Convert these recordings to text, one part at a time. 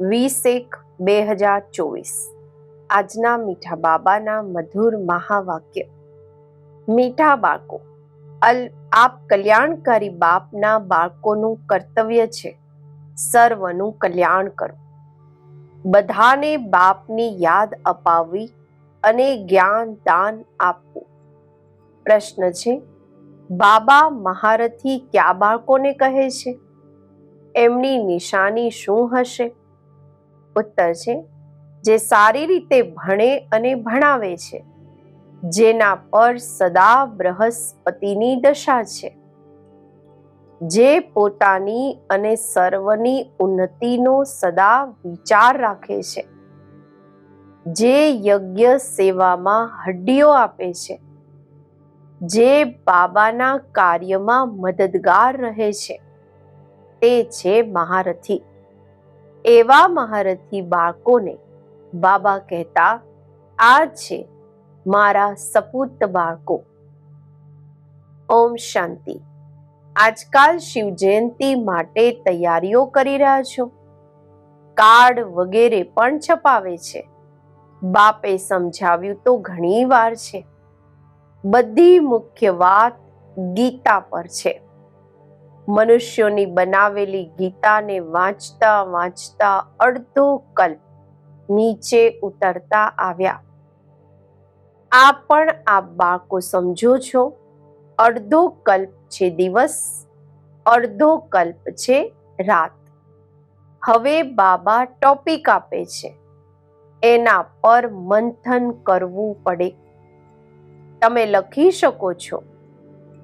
વીસ એક, બે હજાર ચોવીસ. આજના મીઠા બાબાના મધુર મહાવાક્ય. મીઠા બાળકો, અલ, આપ કલ્યાણકારી બાપના બાળકોનું કર્તવ્ય છે. સર્વનું કલ્યાણ કરો. બધાને બાપની યાદ અપાવવી અને જ્ઞાન દાન આપવું. પ્રશ્ન છે, બાબા મહારથી કયા બાળકોને કહે છે? એમની નિશાની શું હશે? ઉત્તર છે, જે સારી રીતે ભણે અને ભણાવે છે, જેના પર સદા બૃહસ્પતિની દશા છે. જે પોતાની અને સર્વની ઉન્નતિનો સદા વિચાર રાખે છે. જે યજ્ઞ સેવામાં હડ્ડીઓ આપે છે. જે બાબાના કાર્યમાં મદદગાર રહે છે. તે છે મહારથી. એવા મહારથી બાળકોને બાબા કહેતા, આ છે મારા સપૂત બાળકો. ઓમ શાંતિ. આજકાલ શિવ જયંતિ માટે તૈયારીઓ કરી રહ્યા છો. કાર્ડ વગેરે પણ છપાવે છે. બાપે સમજાવ્યું તો ઘણી વાર છે. બધી મુખ્ય વાત ગીતા પર છે. મનુષ્યોની બનાવેલી ગીતાને વાંચતા વાંચતા અડધો કલ્પ નીચે ઉતરતા આવ્યા. આ પણ આ બાળકો સમજો છો. અડધો કલ્પ છે દિવસ, અડધો કલ્પ છે રાત. હવે બાબા ટોપિક આપે છે. એના પર મંથન કરવું પડે. તમે લખી શકો છો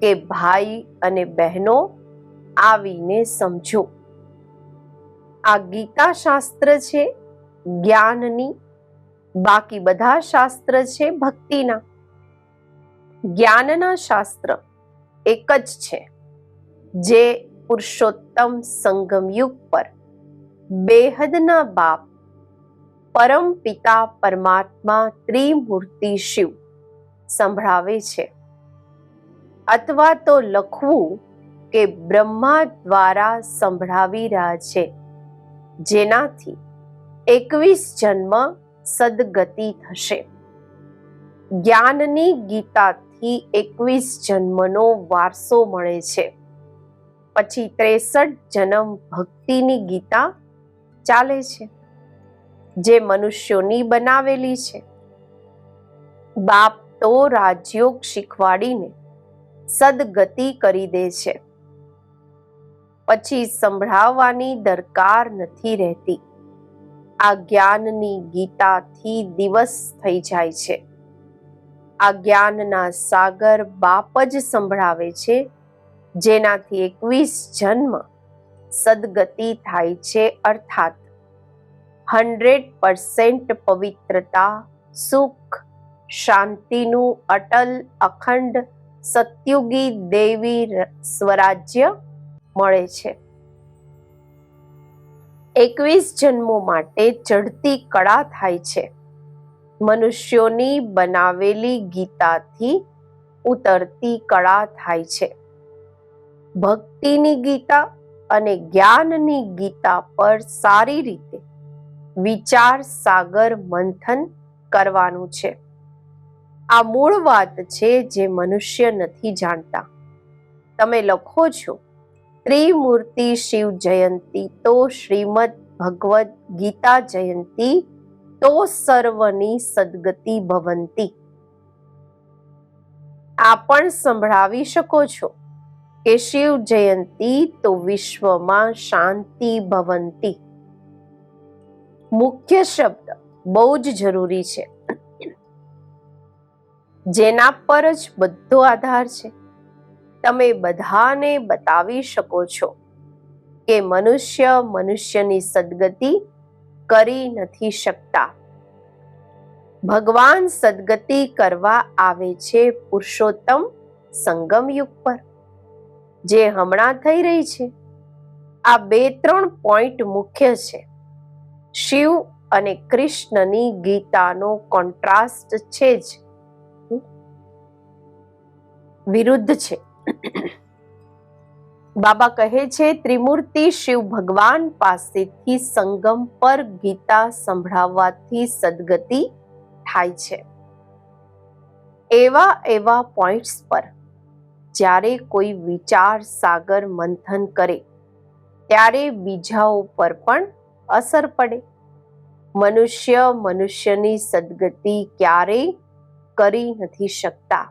કે ભાઈ અને બહેનો આવીને સમજો. આ ગીતા શાસ્ત્ર છે, જ્ઞાનની. બાકી બધા શાસ્ત્ર છે, ભક્તિના. જ્ઞાનના શાસ્ત્ર એક જ છે, જે પુરુષોત્તમ સંગમયુગ પર બેહદના બાપ, પરમ પિતા પરમાત્મા ત્રિમૂર્તિ શિવ, સંભળાવે છે. અથવા તો લખવું કે બ્રહ્મા દ્વારા સંભળાવી રહ્યા છે. જેનાથી એકવીસ જન્મ સદગતિ થશે. જ્ઞાનની ગીતાથી એકવીસ જન્મનો વારસો મળે છે. પછી ત્રેસઠ જન્મ ભક્તિની ગીતા ચાલે છે. જે મનુષ્યોની બનાવેલી છે. બાપ તો રાજયોગ શીખવાડીને સદગતિ કરી દે છે. પછી સંભળાવવાની દરકાર નથી રહેતી. આ જ્ઞાનની ગીતાથી દિવસ થઈ જાય છે. આ જ્ઞાનના સાગર બાપ જ સંભળાવે છે, જેનાથી એકવીસ જન્મ સદગતિ થાય છે અર્થાત હંડ્રેડ પરસેન્ટ પવિત્રતા, સુખ, શાંતિનું અટલ અખંડ સત્યુગી દેવી સ્વરાજ્ય મળે છે. એકવીસ જન્મો માટે ચડતી કળા થાય છે. મનુષ્યોની બનાવેલી ગીતાથી ઉતરતી કળા થાય છે. ભક્તિની ગીતા અને જ્ઞાનની ગીતા પર સારી રીતે વિચાર સાગર મંથન કરવાનું છે. આ મૂળ વાત છે જે મનુષ્ય નથી જાણતા. તમે લખો છો ત્રિમૂર્તિ શિવ જયંતી, તો શ્રીમદ ભગવદ ગીતા જયંતી, તો સર્વની સદગતિ ભવંતી. આ પણ સંભળાવી શકો છો કે શિવ જયંતી તો વિશ્વમાં શાંતિ ભવંતી. મુખ્ય શબ્દ બહુ જ જરૂરી છે. જેના પર જ બધો આધાર છે. તમે બધાને બતાવી શકો છો કે મનુષ્ય મનુષ્યની સદગતિ કરી નથી શકતા. ભગવાન સદગતિ કરવા આવે છે પુરુષોત્તમ સંગમ યુગ પર, જે હમણાં થઈ રહી છે. આ બે ત્રણ પોઈન્ટ મુખ્ય છે. શિવ અને કૃષ્ણની ગીતાનો કોન્ટ્રાસ્ટ છે જ. વિરુદ્ધ છે. બાબા કહે છે, ત્રિમૂર્તિ શિવ ભગવાન પાસેથી સંગમ પર ગીતા સંભળાવવાથી સદગતિ થાય છે. એવા એવા પોઈન્ટ્સ પર જ્યારે કોઈ વિચાર સાગર મંથન કરે, ત્યારે બીજાઓ પર પણ અસર પડે. મનુષ્ય મનુષ્યની સદગતિ ક્યારેય કરી નથી શકતા.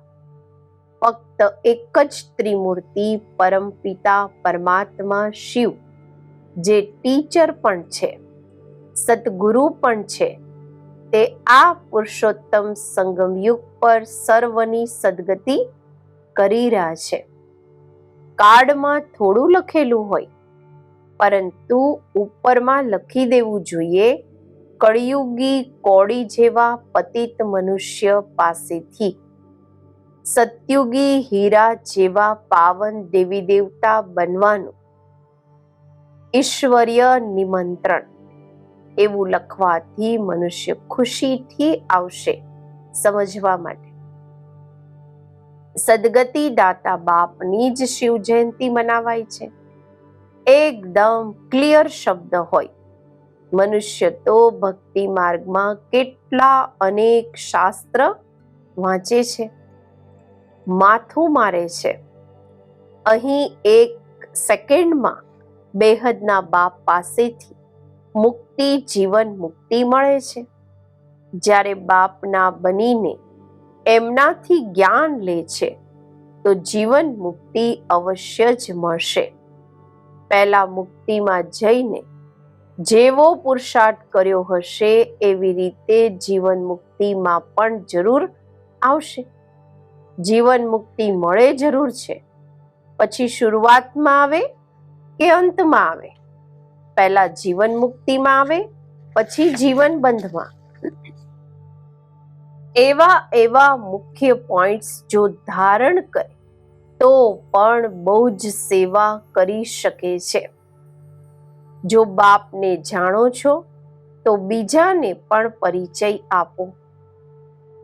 ફક્ત એક જ ત્રિમૂર્તિ પરમપિતા પરમાત્મા શિવ. જે ટીચર પણ છે, સદગુરુ પણ છે, તે આ પુરુષોત્તમ સંગમયુગ પર સર્વની સદગતિ કરી રહ્યા છે. કાર્ડમાં થોડું લખેલું હોય, પરંતુ ઉપરમાં લખી દેવું જોઈએ, કળિયુગી કોડી જેવા પતિત મનુષ્ય પાસેથી. સત્યુગી હીરા જેવા પાવન દેવી દેવતા બનવાનું ઈશ્વરીય નિમંત્રણ એવું લખવાથી મનુષ્ય ખુશીથી આવશે સમજવા માટે. સદગતિ દાતા બાપની જ શિવ જયંતિ મનાવાય છે. એકદમ ક્લિયર શબ્દ હોય. મનુષ્ય તો ભક્તિ માર્ગમાં કેટલા અનેક શાસ્ત્ર વાંચે છે. માથું મારે છે. અહીં એક સેકન્ડમાં બેહદના બાપ પાસેથી મુક્તિ, જીવન મુક્તિ મળે છે. જ્યારે બાપના બનીને એમનાથી જ્ઞાન લે છે, તો જીવન મુક્તિ અવશ્ય જ મળશે. પહેલા મુક્તિમાં જઈને જેવો પુરુષાર્થ કર્યો હશે, એવી રીતે જીવન મુક્તિમાં પણ જરૂર આવશે. જીવન મુક્તિ મળે જરૂર છે. પછી શરૂઆતમાં આવે કે અંતમાં આવે? પહેલા જીવન મુક્તિમાં આવે, પછી જીવન બંધમાં. એવા એવા મુખ્ય પોઈન્ટ્સ જો ધારણ કરે, તો પણ બહુ જ સેવા કરી શકે છે. જો બાપને જાણો છો, તો બીજાને પણ પરિચય આપો.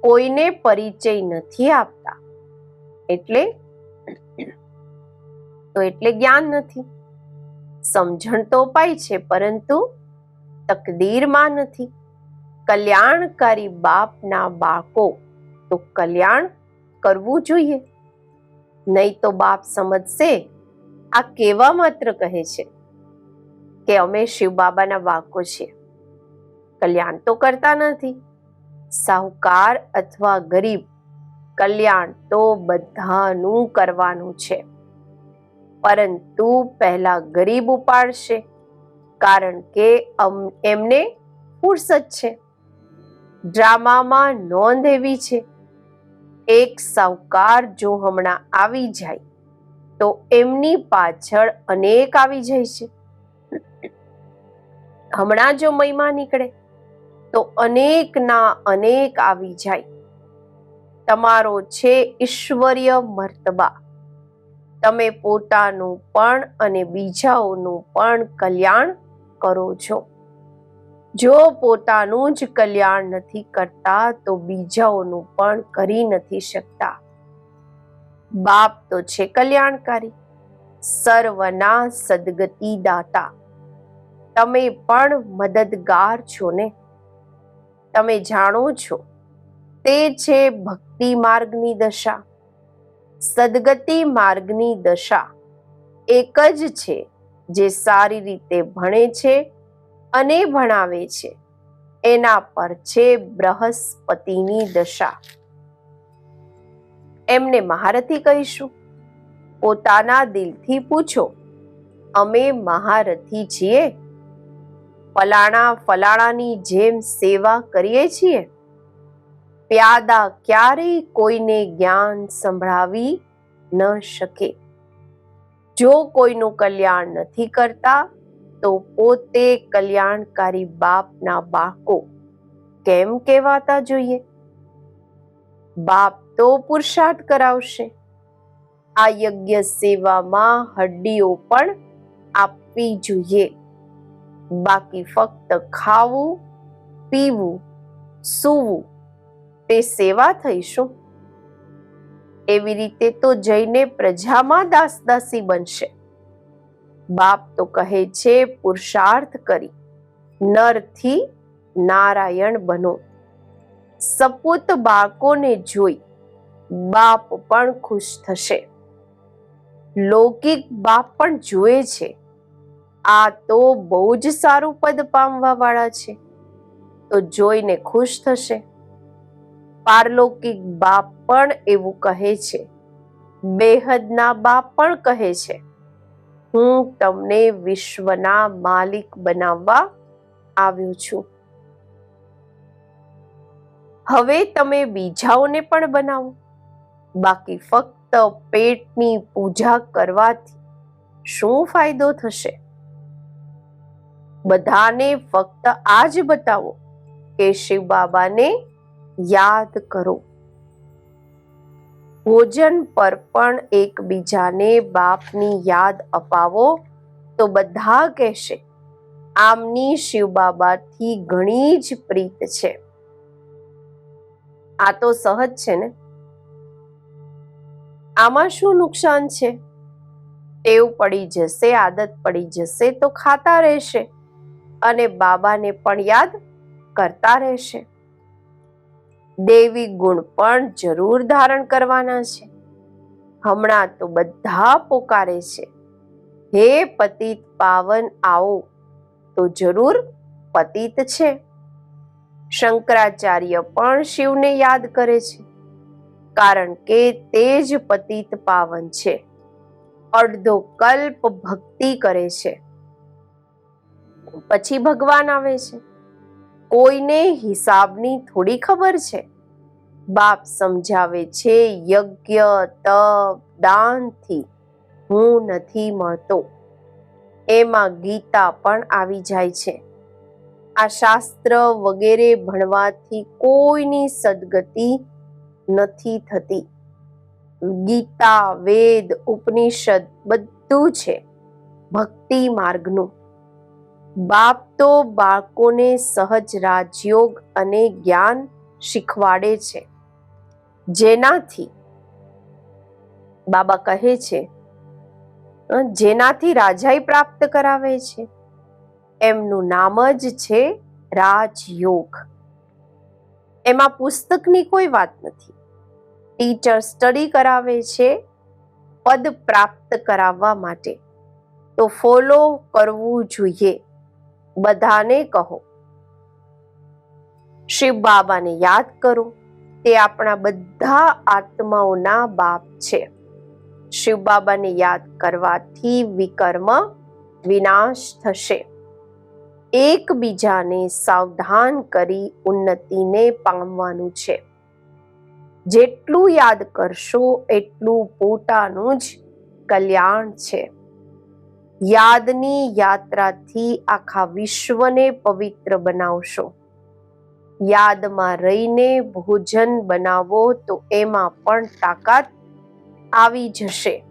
કોઈને પરિચય નથી આપતા. એટલે? તો એટલે જ્ઞાન નથી. સમજણ તો અપાય છે, પરંતુ તકદીરમાં નથી. કલ્યાણકારી બાપના બાળકો, તો કલ્યાણ કરવું જોઈએ. નહીં તો બાપ સમજશે, આ કેવા માત્ર કહે છે? કે અમે શિવ બાબાના બાળકો છીએ. કલ્યાણ તો કરતા નથી. સાહુકાર અથવા ગરીબ કલ્યાણ તો બધાનું કરવાનું છે. પરંતુ પહેલા ગરીબ ઉપાડશે, કારણ કે એમને ફુરસત છે. ડ્રામામાં નોંધ એવી છે, એક સાવકાર જો હમણાં આવી જાય, તો એમની પાછળ અનેક આવી જાય છે. હમણાં જો મહિમા નીકળે, તો અનેકના અનેક આવી જાય. તમારો છે ઈશ્વરીય મર્તબા. તમે પોતાનું પણ અને બીજાઓનું પણ કલ્યાણ કરો છો. જો પોતાનું જ કલ્યાણ નથી કરતા, તો બીજાઓનું પણ કરી નથી શકતા. બાપ તો છે કલ્યાણકારી, સર્વના સદગતિ દાતા તમે પણ મદદગાર છો ને? તમે જાણો છો તે છે ભક્તિ માર્ગની દશા, સદગતિ માર્ગની દશા. એક જ છે જે સારી રીતે ભણે છે અને ભણાવે છે. એના પર છે બૃહસ્પતિની દશા. એમને મહારથી કહીશું. પોતાના દિલથી પૂછો, અમે મહારથી છીએ? ફલાણા ફલાણાની જેમ સેવા કરીએ છીએ? પ્યાદા ક્યારેય કોઈને જ્ઞાન સંભળાવી ન શકે. જો કોઈનું કલ્યાણ નથી કરતા, તો પોતે કલ્યાણકારી બાપના બાળકો કેમ કહેવાતા જોઈએ? બાપ તો પુરુષાર્થ કરાવશે. આ યજ્ઞ સેવામાં હડ્ડીઓ પણ આપવી જોઈએ. બાકી ફક્ત ખાવું, પીવું, સૂવું તે સેવા થઈશું. એવી રીતે તો જઈને પ્રજામાં દાસ દાસી બનશે. બાપ તો કહે છે, પુરુષાર્થ કરી. નરથી નારાયણ બનો. સપૂત બાળકોને જોઈ બાપ પણ ખુશ થશે. લૌકિક બાપ પણ જુએ છે. આ તો બહુ જ સારું પદ પામવા વાળા છે. તો જોઈને ખુશ થશે. પારલૌકિક બાપ પણ એવું કહે છે. બેહદના બાપ પણ કહે છે. હું તમને વિશ્વના માલિક બનાવવા આવ્યો છું. હવે તમે બીજાઓને પણ બનાવો. બાકી ફક્ત પેટની પૂજા કરવાથી શું ફાયદો થશે? બધાને ફક્ત આ જ બતાવો કે શિવ બાબાને યાદ કરો. ભોજન પર પણ એકબીજાને બાપની યાદ અપાવો તો બધા કહેશે, આમની શિવ બાબાથી ઘણી જ પ્રીત છે. આ તો સહજ છે ને? આમાં શું નુકસાન છે? ટેવ પડી જશે, આદત પડી જશે તો ખાતા રહેશે અને બાબાને પણ યાદ કરતા રહેશે. દેવી ગુણ પણ જરૂર ધારણ કરવાના છે. હમણાં તો બધા પોકારે છે. હે પતિત પાવન આવો, તો જરૂર પતિત છે. શંકરાચાર્ય પણ શિવને યાદ કરે છે, કારણ કે તે જ પતિત પાવન છે. અડધો કલ્પ ભક્તિ કરે છે. પછી ભગવાન આવે છે. કોઈને હિસાબની થોડી ખબર છે? બાપ સમજાવે છે, યજ્ઞ, તપ, દાનથી હું નથી મળતો. એમાં ગીતા પણ આવી જાય છે. આ શાસ્ત્ર વગેરે ભણવાથી કોઈની સદગતિ નથી થતી. ગીતા, વેદ, ઉપનિષદ બધું છે. ભક્તિ માર્ગનું. બાપ તો બાળકોને સહજ રાજયોગ અને જ્ઞાન શીખવાડે છે. જેનાથી બાબા કહે છે જેનાથી રાજાઈ પ્રાપ્ત કરાવે છે. એમનું નામ જ છે રાજયોગ. એમાં પુસ્તકની કોઈ વાત નથી. ટીચર સ્ટડી કરાવે છે પદ પ્રાપ્ત કરાવવા માટે. તો ફોલો કરવું જોઈએ. બધાને કહો. શિવ બાબાને યાદ કરો, તે આપણા બધા આત્માઓના બાપ છે. શિવ બાબાને યાદ કરવાથી વિકર્મ વિનાશ થશે. એકબીજાને સાવધાન કરી ઉન્નતિને પામવાનું છે. જેટલું યાદ કરશો, એટલું પોતાનું જ કલ્યાણ છે. યાદની યાત્રાથી આખા વિશ્વને પવિત્ર બનાવશો. યાદમાં રહીને ભોજન બનાવો તો એમાં પણ તાકાત આવી જશે.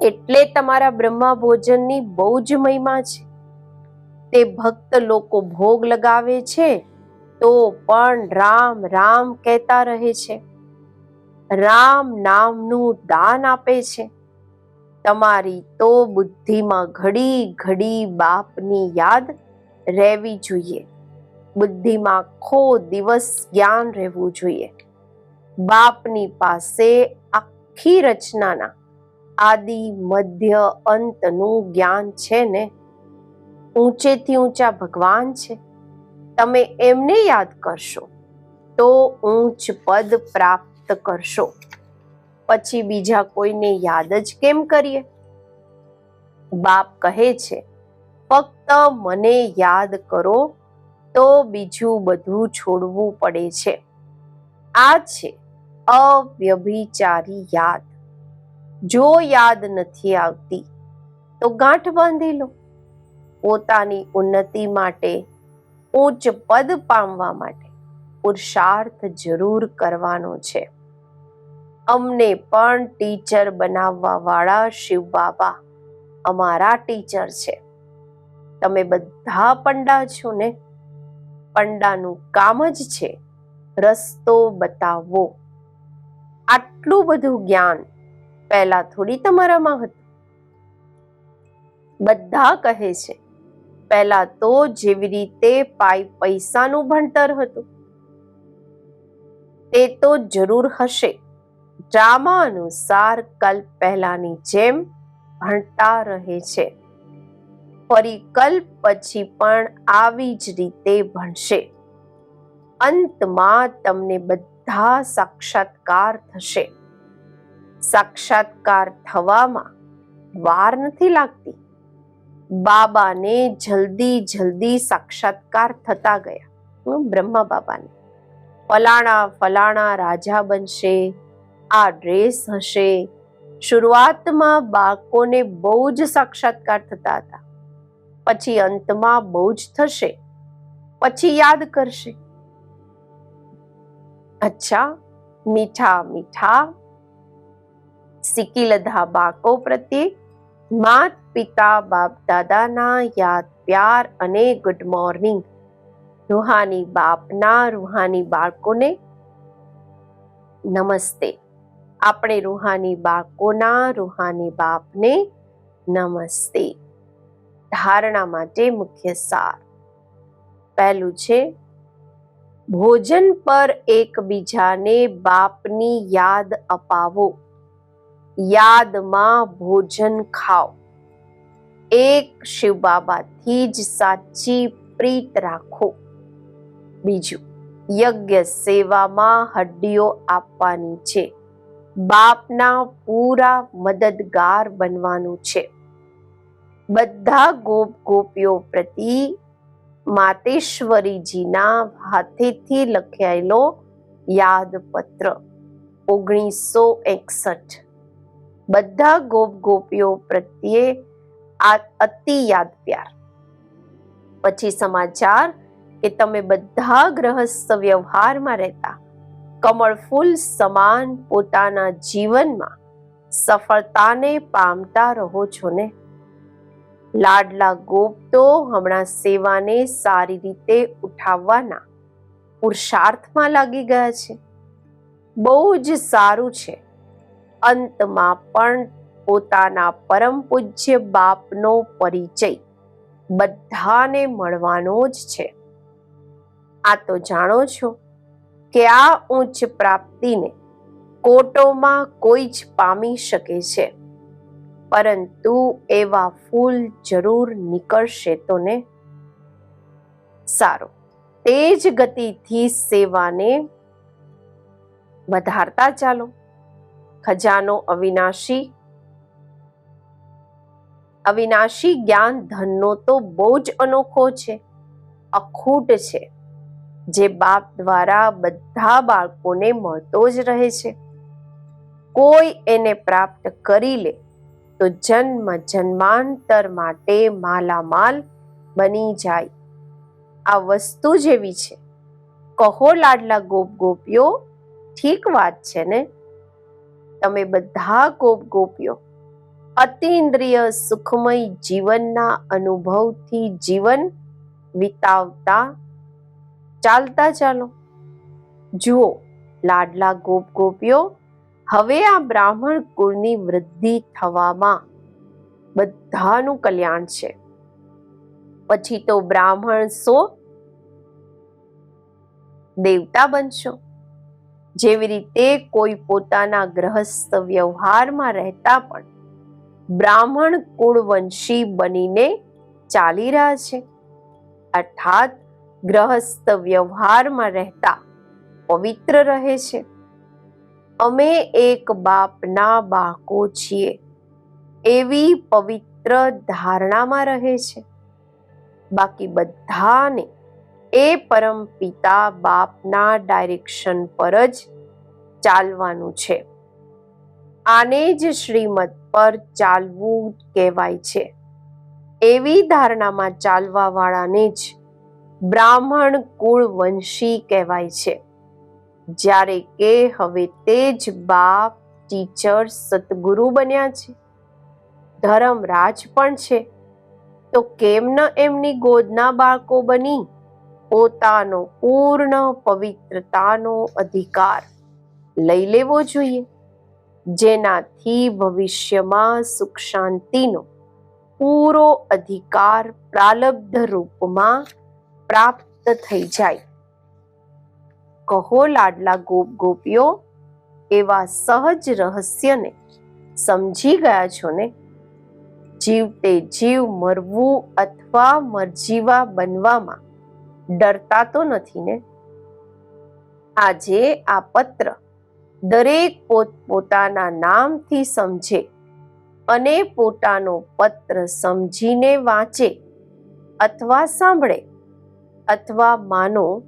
એટલે તમારા બ્રહ્મા ભોજનની બહુ જ મહિમા છે. તે ભક્ત લોકો ભોગ લગાવે છે, તો પણ રામ રામ કહેતા રહે છે. રામ નામનું દાન આપે છે. તમારી તો બુદ્ધિમાં ઘડી ઘડી બાપની યાદ રહેવી જોઈએ. બુદ્ધિમાં આખો દિવસ જ્ઞાન રહેવું જોઈએ. બાપની પાસે આખી રચનાના આદિ, મધ્ય, અંતનું જ્ઞાન છે ને? ઊંચેથી ઊંચા ભગવાન છે. તમે એમને યાદ કરશો તો ઊંચ પદ પ્રાપ્ત કરશો. પછી બીજા કોઈને યાદ જ કેમ કરીએ? બાપ કહે છે, ફક્ત મને યાદ કરો તો બીજું બધું છોડવું પડે છે. આ છે અવ્યભિચારી યાદ. જો યાદ નથી આવતી, તો ગાંઠ બાંધી લો. પોતાની ઉન્નતિ માટે, ઉચ્ચ પદ પામવા માટે પુરુષાર્થ જરૂર કરવાનો છે. અમને પણ ટીચર બનાવવા વાળા શિવ બાબા અમારા ટીચર છે. તમે બધા પંડા છો ને? પંડાનું કામ જ છે રસ્તો બતાવવો. આટલું બધું જ્ઞાન પહેલા થોડી તમારામાં હતું. બધા કહે છે, પહેલા તો જેવી રીતે પાઈ પૈસાનું ભણતર હતું. તે તો જરૂર હશે. ડ્રામા અનુસાર કલ્પ પહેલાની જેમ ભણતા રહે છે. ફરી કલ્પ પછી પણ આવી જ રીતે ભણશે. અંતમાં તમને બધા સાક્ષાત્કાર થશે. સાક્ષાત્કાર થવામાં વાર નથી લાગતી. બાબાને જલ્દી જલ્દી સાક્ષાત્કાર થતા ગયા. હમ, બ્રહ્મા બાબાને. ફલાણા ફલાણા રાજા બનશે. આ ડ્રેસ હશે. શરૂઆતમાં બાળકોને બહુ જ સાક્ષાત્કાર થતા હતા. પછી અંતમાં બહુ જ થશે. પછી યાદ કરશે. અચ્છા, મીઠા મીઠા. સિકીલધા બાળકો પ્રત્યે. માત પિતા, બાપ દાદાના યાદ, પ્યાર અને ગુડ મોર્નિંગ રૂહાની બાપના, રૂહાની બાળકોને નમસ્તે. આપણે રૂહાની બાળકોના રૂહાની બાપને નમસ્તે. ધારણા માટે મુખ્ય સાર. પહેલું છે, ભોજન પર એકબીજાને બાપની યાદ અપાવો. યાદમાં ભોજન ખાઓ. એક શિવ બાબાથી જ સાચી પ્રીત રાખો. બીજું, યજ્ઞ સેવામાં હડ્ડીઓ આપવાની છે. બાપના પૂરા મદદગાર બનવાનું છે. બધા ગોપ ગોપીઓ પ્રતિ માતેશ્વરીજીના હાથેથી લખાયેલો યાદપત્ર ઓગણીસો એકસઠ. બધા ગોપ ગોપીઓ પ્રત્યે અતિ યાદ પ્યાર પછી સમાચાર કે તમે બધા ગ્રહસ્થ વ્યવહારમાં રહેતા કમળ ફૂલ સમાન પોતાના જીવનમાં સફળતાને પામતા રહો છો ને? લાડલા ગોપ તો હમણાં સેવાને સારી રીતે ઉઠાવવાના પુરુષાર્થમાં લાગી ગયા છે. બહુ જ સારું છે. અંતમાં પણ પોતાના પરમ પૂજ્ય બાપનો પરિચય બધાને મળવાનો જ છે. આ તો જાણો છો કે આ ઉચ્ચ પ્રાપ્તિને કોટોમાં કોઈ જ પામી શકે છે. પરંતુ એવા ફૂલ જરૂર નીકળશે તો ને? સારું. તે જ ગતિથી સેવાને વધારતા ચાલો. ખજાનો અવિનાશી. અવિનાશી જ્ઞાન ધનનો તો બહુ જ અનોખો છે. અખૂટ છે. જે બાપ દ્વારા બધા બાળકોને મળતો જ રહે છે. કોઈ એને પ્રાપ્ત કરી લે, તો જન્મ જન્માંતર માટે માલામાલ બની જાય. આ વસ્તુ જેવી છે. કહો લાડલા ગોપ ગોપીઓ, ઠીક વાત છે ને? તમે બધા ગોપ ગોપીઓ અતિન્દ્રિય સુખમય જીવનના અનુભવથી જીવન વિતાવતા ચાલતા ચાલો. જુઓ, લાડલા ગોપ ગોપીઓ, હવે આ બ્રાહ્મણ કુળની વૃદ્ધિ થવામાં બધાનું કલ્યાણ છે. પછી તો બ્રાહ્મણ સો દેવતા બનશો. જેવી રીતે કોઈ પોતાના ગ્રહસ્થ વ્યવહારમાં રહેતા પણ બ્રાહ્મણ કુળવંશી બનીને ચાલી રહ્યા છે. અર્થાત ગ્રહસ્થ વ્યવહારમાં રહેતા પવિત્ર રહે છે. અમે એક બાપના બાળકો છીએ. એવી પવિત્ર ધારણામાં રહે છે. બાકી બધાને એ પરમ પિતા બાપના ડાયરેક્શન પર જ ચાલવાનું છે. આને જ શ્રીમત પર ચાલવું કહેવાય છે. એવી ધારણામાં ચાલવા વાળાને જ બ્રાહ્મણ કુળ વંશી કહેવાય છે. જ્યારે કે હવે તે જ બાપ ટીચર સતગુરુ બન્યા છે. ધર્મરાજ પણ છે. તો કેમ ન એમની ગોદના બાળકો બની? પોતાનો પૂર્ણ પવિત્રતાનો અધિકાર લઈ લેવો જોઈએ. જેનાથી ભવિષ્યમાં સુખ શાંતિનો પૂરો અધિકાર પ્રાલબ્ધ રૂપમાં પ્રાપ્ત થઈ જાય. કહો લાડલા ગોપ ગોપીઓ, એવા સહજ રહસ્યને સમજી ગયા છો ને? જીવતે જીવ મરવું અથવા મરજીવા બનવામાં ડરતા તો નથી ને? આજે આ પત્ર દરેક પોતપોતાના નામથી સમજે અને પોતાનો પત્ર સમજીને વાંચે અથવા સાંભળે. અથવા માનો,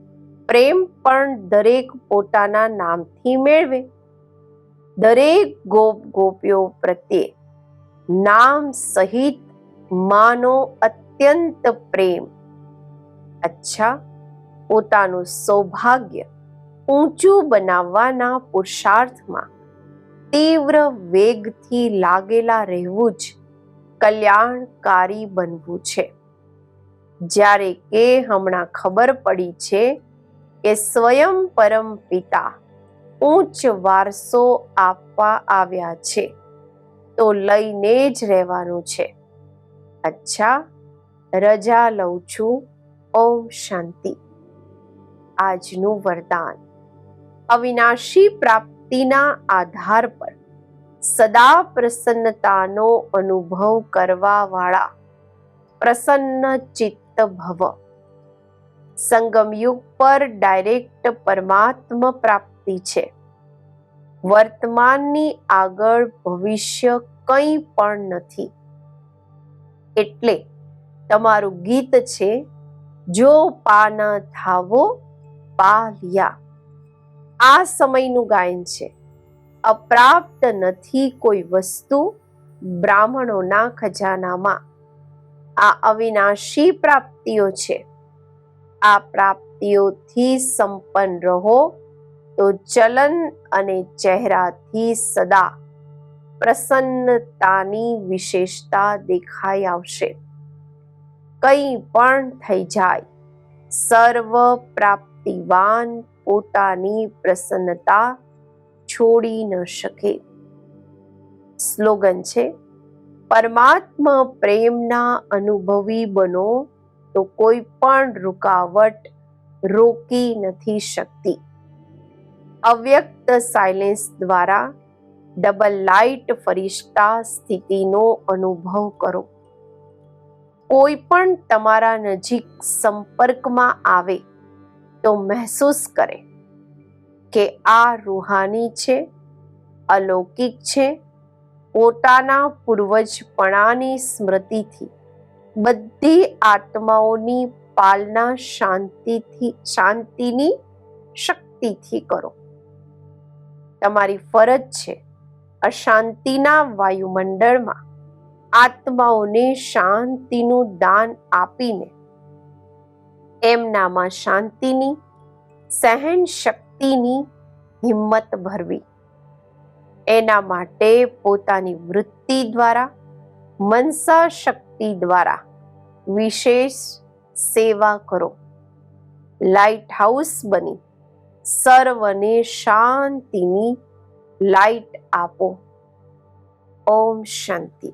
પ્રેમ પણ દરેક પોતાના નામથી મેળવે. દરેક ગોપ ગોપીઓ પ્રત્યે નામ સહિત માનો અત્યંત પ્રેમ. અચ્છા, પોતાનું સૌભાગ્ય ઊંચું બનાવવાના પુરુષાર્થમાં તીવ્ર વેગથી લાગેલા રહેવું જ કલ્યાણકારી બનવું છે. જ્યારે કે હમણાં ખબર પડી છે કે સ્વયં પરમ પિતા ઉચ્ચ વારસો આપવા આવ્યા છે, તો લઈને જ રહેવાનું છે. અચ્છા, રજા લઉં છું. ઓમ શાંતિ. આજનું વરદાન. અવિનાશી પ્રાપ્તિના આધાર પર સદા પ્રસન્નતાનો અનુભવ કરવા વાળા પ્રસન્ન ચિત્ત ભવ સંગમયુગ પર ડાયરેક્ટ પરમાત્મ પ્રાપ્તિ છે. વર્તમાનની આગળ ભવિષ્ય કંઈ પણ નથી. એટલે તમારું ગીત છે, જો પાન થાવો પાલિયા આ સમયનું ગાયન છે. અપ્રાપ્ત નથી કોઈ વસ્તુ બ્રાહ્મણોના ખજાનામાં. આ અવિનાશી પ્રાપ્તિઓ છે. આ પ્રાપ્તિઓથી સંપન્ન રહો તો ચલન અને ચહેરાથી સદા પ્રસન્નતાની વિશેષતા દેખાઈ આવશે. કંઈ પણ થઈ જાય, સર્વ પ્રાપ્તિવાન પોતાની પ્રસન્નતા છોડી ન શકે. સ્લોગન છે પરમાત્મા પ્રેમના અનુભવી બનો, તો કોઈ પણ રૂકાવટ રોકી નથી શકતી. અવ્યક્ત સાયલેન્સ દ્વારા ડબલ લાઇટ ફરિશ્તા સ્થિતિનો અનુભવ કરો. કોઈ પણ તમારા નજીક સંપર્કમાં આવે, તો મહેસૂસ કરે કે આ રૂહાની છે, અલૌકિક છે પોતાના પૂર્વજપણાની સ્મૃતિથી, બધી આત્માઓની પાલના શાંતિથી, શાંતિની શક્તિથી કરો. તમારી ફરજ છે અશાંતિના વાયુમંડળમાં આત્માઓને શાંતિનું દાન આપીને એમનામાં શાંતિની સહન શક્તિની હિંમત ભરવી. એના માટે પોતાની વૃત્તિ દ્વારા, મનસા શક્તિ દ્વારા વિશેષ સેવા કરો. લાઇટ હાઉસ બની. સર્વને શાંતિની લાઇટ આપો. ઓમ શાંતિ.